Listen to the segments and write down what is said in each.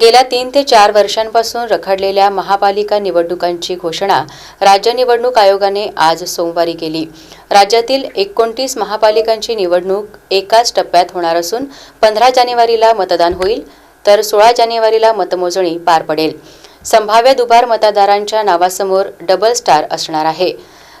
गेल्या तीन ते चार वर्षांपासून रखडलेल्या महापालिका निवडणुकांची घोषणा राज्य निवडणूक आयोगाने आज सोमवारी केली. राज्यातील एकोणतीस महापालिकांची निवडणूक एकाच टप्प्यात होणार असून पंधरा जानेवारीला मतदान होईल तर सोळा जानेवारीला मतमोजणी पार पडेल. संभाव्य दुबार मतदारांच्या नावासमोर डबल स्टार असणार आहे.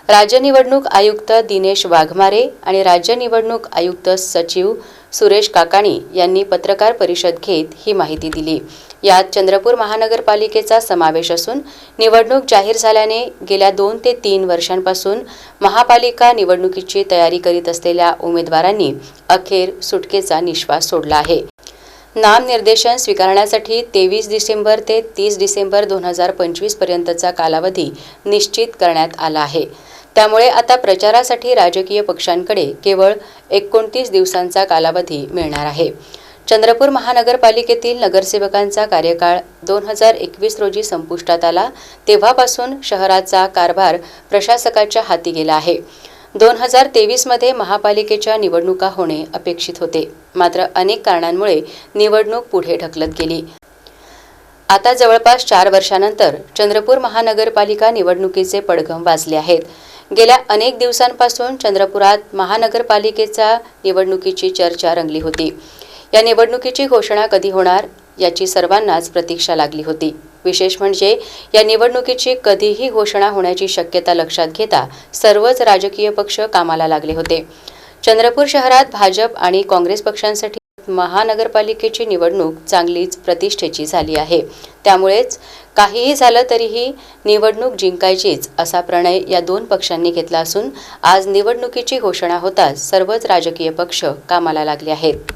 राज्य निवडणूक आयुक्त दिनेश वाघमारे आणि राज्य निवडणूक आयुक्त सचिव सुरेश काकाणी यांनी पत्रकार परिषद घेत ही माहिती दिली. यात चंद्रपूर महानगरपालिकेचा समावेश असून निवडणूक जाहीर झाल्याने गेल्या दोन ते तीन वर्षांपासून महापालिका निवडणुकीची तयारी करीत असलेल्या उमेदवारांनी अखेर सुटकेचा निश्वास सोडला आहे. नामनिर्देशन स्वीकारण्यासाठी तेवीस डिसेंबर ते तीस डिसेंबर दोन हजार पंचवीसपर्यंतचा कालावधी निश्चित करण्यात आला आहे. त्यामुळे आता प्रचारासाठी राजकीय पक्षांकडे केवळ एकोणतीस दिवसांचा कालावधी मिळणार आहे. चंद्रपूर महानगरपालिकेतील नगरसेवकांचा कार्यकाळ दोन हजार एकवीस रोजी संपुष्टात आला. तेव्हापासून शहराचा कारभार प्रशासकाच्या हाती गेला आहे. दोन हजार तेवीसमध्ये महापालिकेच्या निवडणुका होणे अपेक्षित होते. मात्र अनेक कारणांमुळे निवडणूक पुढे ढकलत गेली. आता जवळपास चार वर्षानंतर चंद्रपूर महानगरपालिका निवडणुकीचे पडघम वाजले आहेत. गेल्या अनेक दिवसांपासून चंद्रपुरात महानगरपालिकेचा निवडणुकीची चर्चा रंगली होती. या निवडणुकीची घोषणा कधी होणार याची सर्वांनाच प्रतीक्षा लागली होती. विशेष म्हणजे या निवडणुकीची कधीही घोषणा होण्याची शक्यता लक्षात घेता सर्वच राजकीय पक्ष कामाला लागले होते. चंद्रपूर शहरात भाजप आणि काँग्रेस पक्षांसाठी महानगरपालिकेची निवडणूक चांगलीच प्रतिष्ठेची झाली आहे. त्यामुळेच काहीही झालं तरीही निवडणूक जिंकायचीच असा प्रणय या दोन पक्षांनी घेतला असून आज निवडणुकीची घोषणा होताच सर्वच राजकीय पक्ष कामाला लागले आहेत.